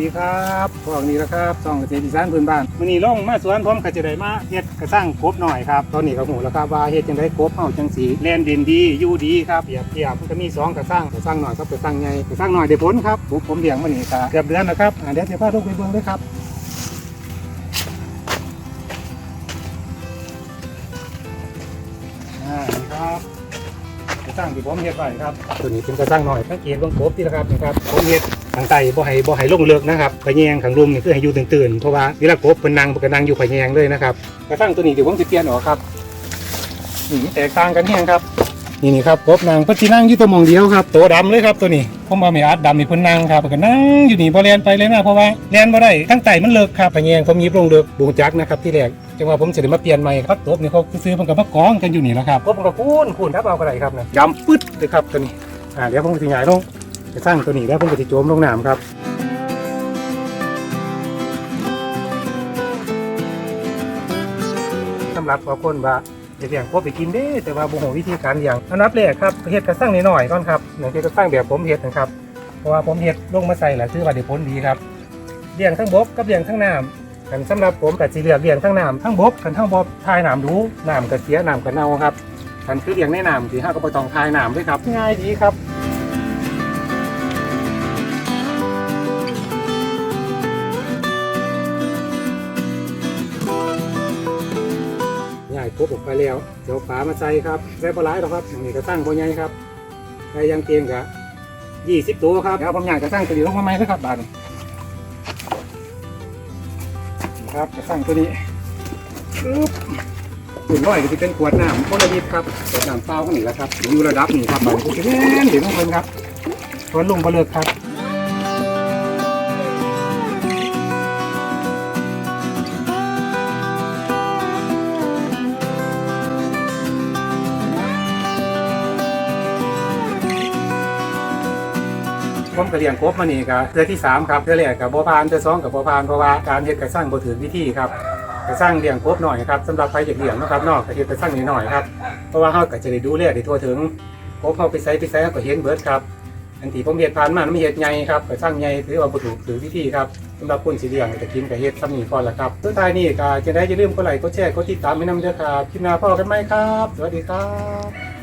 ดีครับพวกนี้นะครับช่องเกษตรอีสานพื้นบ้านมื้อนี้ลงมาสวนผมก็จะได้มาเฮ็ดกระสังกบหน่อยครับ ตอนนี้ก็หูแล้วครับว่าเฮ็ดจังไดกบเฮาจังสีแลนด่นดีอยู่ดีครับเปรียบเทียบมันก็มีสองกระสังกระสังหน่อยกับกระสังใหญ่กระสังหน่อยได้ผลครับผมผมเลี้ยงมานี่ก็เกือบเดือนแล้วครับอ่าเดี๋ยวจะพาลูกไปเบิ่งด้วยครับอ่านี่ครับกระสังที่ผมเฮ็ดไว้ครับ ตัวนี้เป็นกระสังหน่อยสังเกตเบิ่งกบที่นะครับนะครับผมเฮ็ด ทางใต้บ่ให้บ่ให้ลงเลิกนะครับขะแยงข้างรุมนี่คือให้อยู่ตื่นๆเพราะว่าเวลากบเพิ่นนั่งเพิ่นก็นั่งอยู่ขะแยงเลยนะครับกระสังตัวนี้เดี๋ยวผมจะเปลี่ยนออกครับนี่แตกต่างกันแฮงครับนี่นี่ครับกบนางเพิ่นสินั่งอยู่ตัวหมองเดียวครับตัวดำเลยครับตัวนี้ผมบ่มีอาดดำนี่เพิ่นนั่งครับเพิ่นก็นั่งอยู่นี่บ่แล่นไปเลยนะเพราะว่าแล่นบ่ได้ทั้งไตมันเลิกครับขะแยงผมหยิบลงเลิกบูจักนะครับที่แรกจังว่าผมสิได้มาเปลี่ยนใหม่ครับตบนี่เขาซื้อๆเพิ่นก็มากองกันอยู่นี่แหละครับกบมันก็คูนคูนทับเอาก็ได้ครับนะยำปึ๊ดเลยครับตัวนี้อ่าเดี๋ยวผมสิย้ายลง ไปสร้างตัวนี้แล้วผมก็สิโจมลงน้ำครับสำหรับบาคนว่าจะเลี้ยงกบไปกินเด้แต่ว่าบ่ฮู้วิธีการเลี้ยงอันดับแรกครับเฮ็ดกระสังน้อยก่อนครับอย่างที่กระสังแบบผมเฮ็ดนะครับเพราะว่าผมเฮ็ดลงมาใส่แหละถือว่าได้ผลดีครับเลี้ยงทั้งบกกับเลี้ยงทั้งน้ำกันสำหรับผมก็สิเลือกเลี้ยงทั้งน้ำทั้งบกกันทั้งบ่ทายน้ำดูน้ำก็เสียน้ำก็เน่าครับกันคือเลี้ยงในน้ำสิห้าก็บ่ต้องทายน้ำด้วยครับง่ายดีครับ กบออกไปแล้ว เดี๋ยวฝามาใส่ครับใส่ปลาไหลหรอกครับนี้ก็ตั้งบ่ใหญ่ครับใส่ยังเตียงกะยี่สิบตัวครับเดี๋ยวผมอยากจะตั้งตัวนี้ลงมาไหมนะครับบานครับจะตั้งตัวนี้ปึ๊บขุ่นร้อยก็จะเป็นขวดน้ำคนละลิตรครับขวดน้ำเปล่าข้างนี้แหละครับอยู่ระดับนี้ครับบานนี้ก็จะแน่นเดี๋ยวต้องเพิ่นครับทวนลงไปเลยครับ ผมก็เลี้ยงกบมานี่ก็เทือที่สามครับเทือแรกกับบัพานเทือสองกับบัพานเพราะว่าการเฮ็ดกระสร้างบ่ถือวิธีครับกระสร้างเลี้ยงกบหน่อยครับสำหรับใครอยากเลี้ยงนะครับนอกก็เฮ็ดกระสร้างนิดหน่อยครับเพราะว่าเฮาก็จะได้ดูแลได้ทั่วถึงกบเฮาไปใส่ไปใส่ก็เห็นเบิดครับอันที่ผมเฮ็ดผ่านมามันเฮ็ดใหญ่ครับกระสร้างใหญ่ถือว่าบ่ถูกถือวิธีครับสำหรับคนสิเลี้ยงจะกินก็เฮ็ดซ้ำนี้ก่อนละครับสุดท้ายนี่ก็จะได้อย่าลืมกดไลค์กดแชร์กดติดตามให้นำเด้อครับคลิปหน้าพอกันไหมครับ สวัสดีครับ